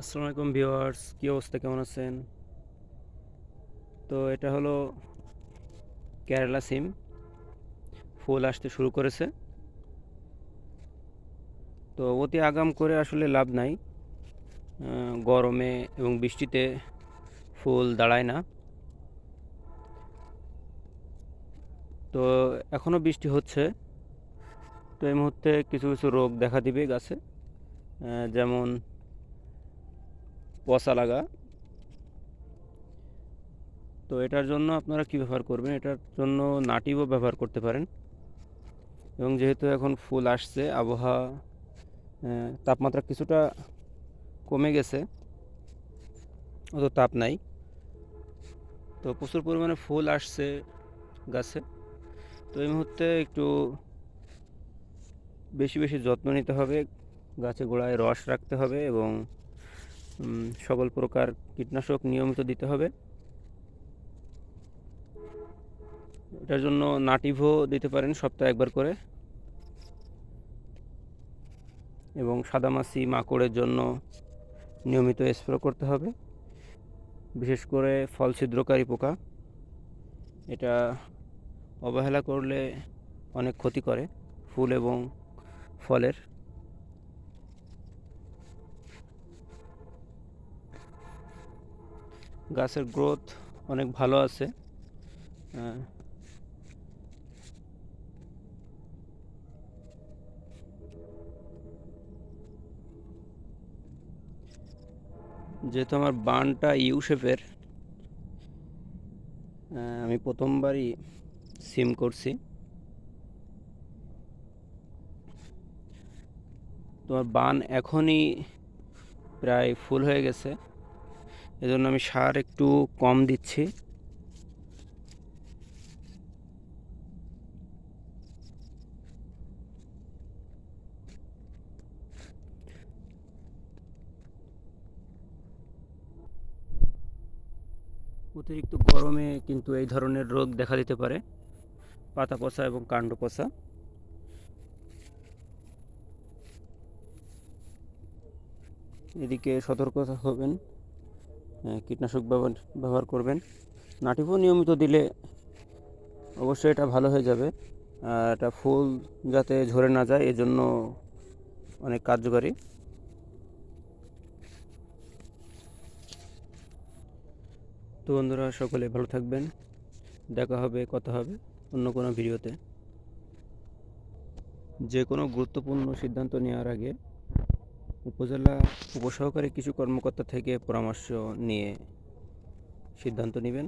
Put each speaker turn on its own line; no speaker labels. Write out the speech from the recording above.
আসসালামু আলাইকুম ভিউয়ার্স, কী অবস্থা, কেমন আছেন? তো এটা হলো কেরালা সিম, ফুল আসতে শুরু করেছে। তো অতি আগাম করে আসলে লাভ নাই। গরমে এবং বৃষ্টিতে ফুল দাঁড়ায় না। তো এখনও বৃষ্টি হচ্ছে। তো এই মুহূর্তে কিছু কিছু রোগ দেখা দিবে গাছে। যেমন পচা লাগা। তো এটার জন্য আপনারা কি ব্যবহার করবেন? এটার জন্য নাটিভও ব্যবহার করতে পারেন। এবং যেহেতু এখন ফুল আসছে, আবহাওয়া তাপমাত্রা কিছুটা কমে গেছে, অত তাপ নাই। তো প্রচুর পরিমাণে ফুল আসছে গাছে। তো এই মুহূর্তে একটু বেশি বেশি যত্ন নিতে হবে। গাছে গোড়ায় রস রাখতে হবে এবং সকল প্রকার কীটনাশক নিয়মিত দিতে হবে। এটার জন্য নাটিভো দিতে পারেন সপ্তাহে একবার করে। এবং সাদামাছি মাকড়ের জন্য নিয়মিত স্প্রে করতে হবে। বিশেষ করে ফল ছিদ্রকারী পোকা, এটা অবহেলা করলে অনেক ক্ষতি করে ফুল এবং ফলের। গাছের গ্রোথ অনেক ভালো আছে। যেহেতু আমার বানটা ইউ শেপের আমি প্রথমবারই সিম করছি। তোমার বান এখনই প্রায় ফুল হয়ে গেছে। এজন্য আমি সার একটু কম দিচ্ছি। অতিরিক্ত গরমে কিন্তু এই ধরনের রোগ দেখা দিতে পারে পাতা পচা এবং কাণ্ড পচা এদিকে সতর্কতা হবেন। কীটনাশক ব্যবহার ব্যবহার করবেন। নাটিভও নিয়মিত দিলে অবশ্যই এটা ভালো হয়ে যাবে। এটা ফুল যাতে ঝরে না যায়, এজন্য অনেক কার্যকারী। তো বন্ধুরা, সকলে ভালো থাকবেন। দেখা হবে, কথা হবে অন্য কোনো ভিডিওতে। যে কোনো গুরুত্বপূর্ণ সিদ্ধান্ত নেওয়ার আগে উপজেলা উপসহকারী কৃষি কর্মকর্তা থেকে পরামর্শ নিয়ে সিদ্ধান্ত নেবেন।